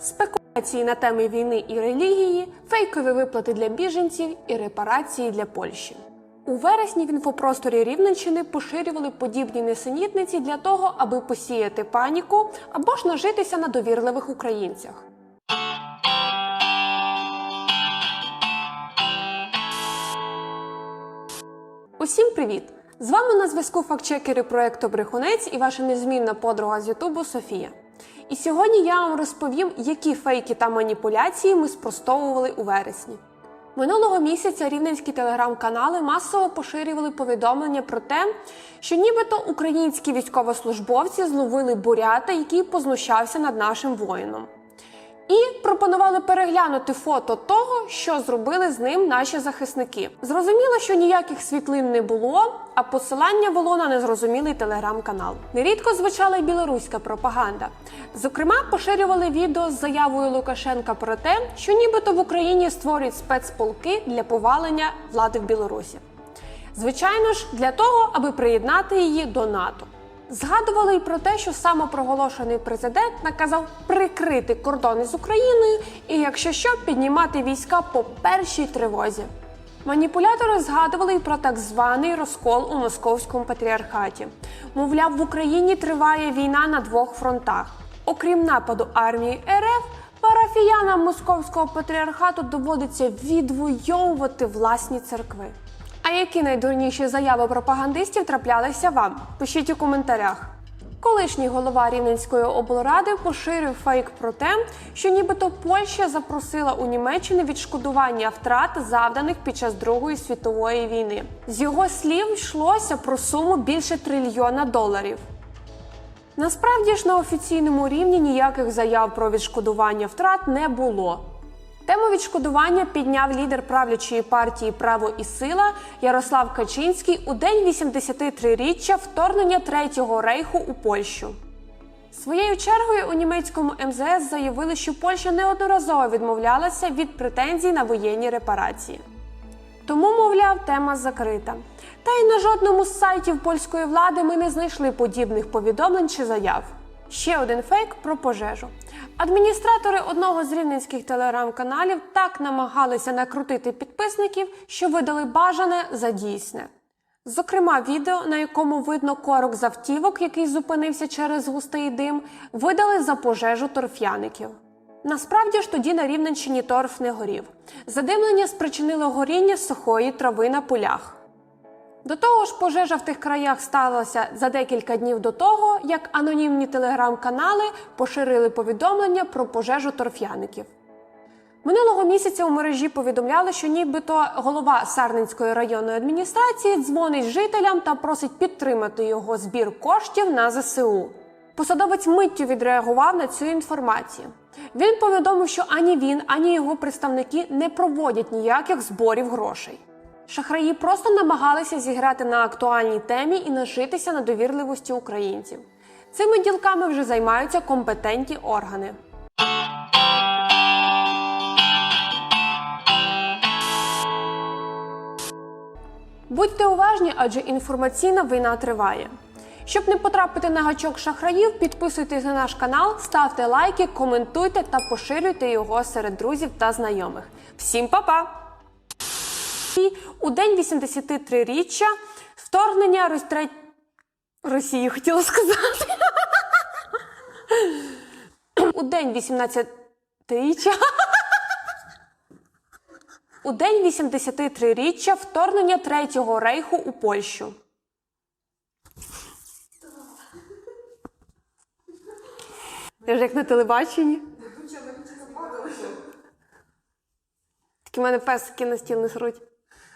Спекуляції на теми війни і релігії, фейкові виплати для біженців і репарації для Польщі. У вересні в інфопросторі Рівненщини поширювали подібні несенітниці для того, аби посіяти паніку або ж нажитися на довірливих українцях. Усім привіт! З вами на зв'язку фактчекери проекту Брехунець і ваша незмінна подруга з Ютубу Софія. І сьогодні я вам розповім, які фейки та маніпуляції ми спростовували у вересні. Минулого місяця рівненські телеграм-канали масово поширювали повідомлення про те, що нібито українські військовослужбовці зловили бурята, який познущався над нашим воїном. І пропонували переглянути фото того, що зробили з ним наші захисники. Зрозуміло, що ніяких світлин не було, а посилання було на незрозумілий телеграм-канал. Нерідко звучала й білоруська пропаганда. Зокрема, поширювали відео з заявою Лукашенка про те, що нібито в Україні створюють спецполки для повалення влади в Білорусі. Звичайно ж, для того, аби приєднати її до НАТО. Згадували й про те, що самопроголошений президент наказав прикрити кордони з Україною і, якщо що, піднімати війська по першій тривозі. Маніпулятори згадували й про так званий розкол у московському патріархаті. Мовляв, в Україні триває війна на двох фронтах. Окрім нападу армії РФ, парафіянам московського патріархату доводиться відвоювати власні церкви. А які найдурніші заяви пропагандистів траплялися вам? Пишіть у коментарях. Колишній голова Рівненської облради поширив фейк про те, що нібито Польща запросила у Німеччини відшкодування втрат, завданих під час Другої світової війни. З його слів йшлося про суму більше трильйона доларів. Насправді ж на офіційному рівні ніяких заяв про відшкодування втрат не було. Тему відшкодування підняв лідер правлячої партії Право і сила Ярослав Качинський у день 83-річчя вторгнення Третього рейху у Польщу. Своєю чергою у німецькому МЗС заявили, що Польща неодноразово відмовлялася від претензій на воєнні репарації. Тому, мовляв, тема закрита. Та й на жодному з сайтів польської влади ми не знайшли подібних повідомлень чи заяв. Ще один фейк про пожежу. Адміністратори одного з рівненських телеграм-каналів так намагалися накрутити підписників, що видали бажане за дійсне. Зокрема, відео, на якому видно корок з автівок, який зупинився через густий дим, видали за пожежу торф'яників. Насправді ж тоді на Рівненщині торф не горів. Задимлення спричинило горіння сухої трави на полях. До того ж, пожежа в тих краях сталася за декілька днів до того, як анонімні телеграм-канали поширили повідомлення про пожежу торф'яників. Минулого місяця у мережі повідомляли, що нібито голова Сарненської районної адміністрації дзвонить жителям та просить підтримати його збір коштів на ЗСУ. Посадовець миттю відреагував на цю інформацію. Він повідомив, що ані він, ані його представники не проводять ніяких зборів грошей. Шахраї просто намагалися зіграти на актуальній темі і нажитися на довірливості українців. Цими ділками вже займаються компетентні органи. Будьте уважні, адже інформаційна війна триває. Щоб не потрапити на гачок шахраїв, підписуйтесь на наш канал, ставте лайки, коментуйте та поширюйте його серед друзів та знайомих. Всім па-па! У день 83-річчя вторгнення Ростре... Росії хотіла сказати. У день 18-річчя у день 83-річчя вторгнення Третього рейху у Польщу. Я ж як на телебаченні. Такі в мене песики на стіл не сруть.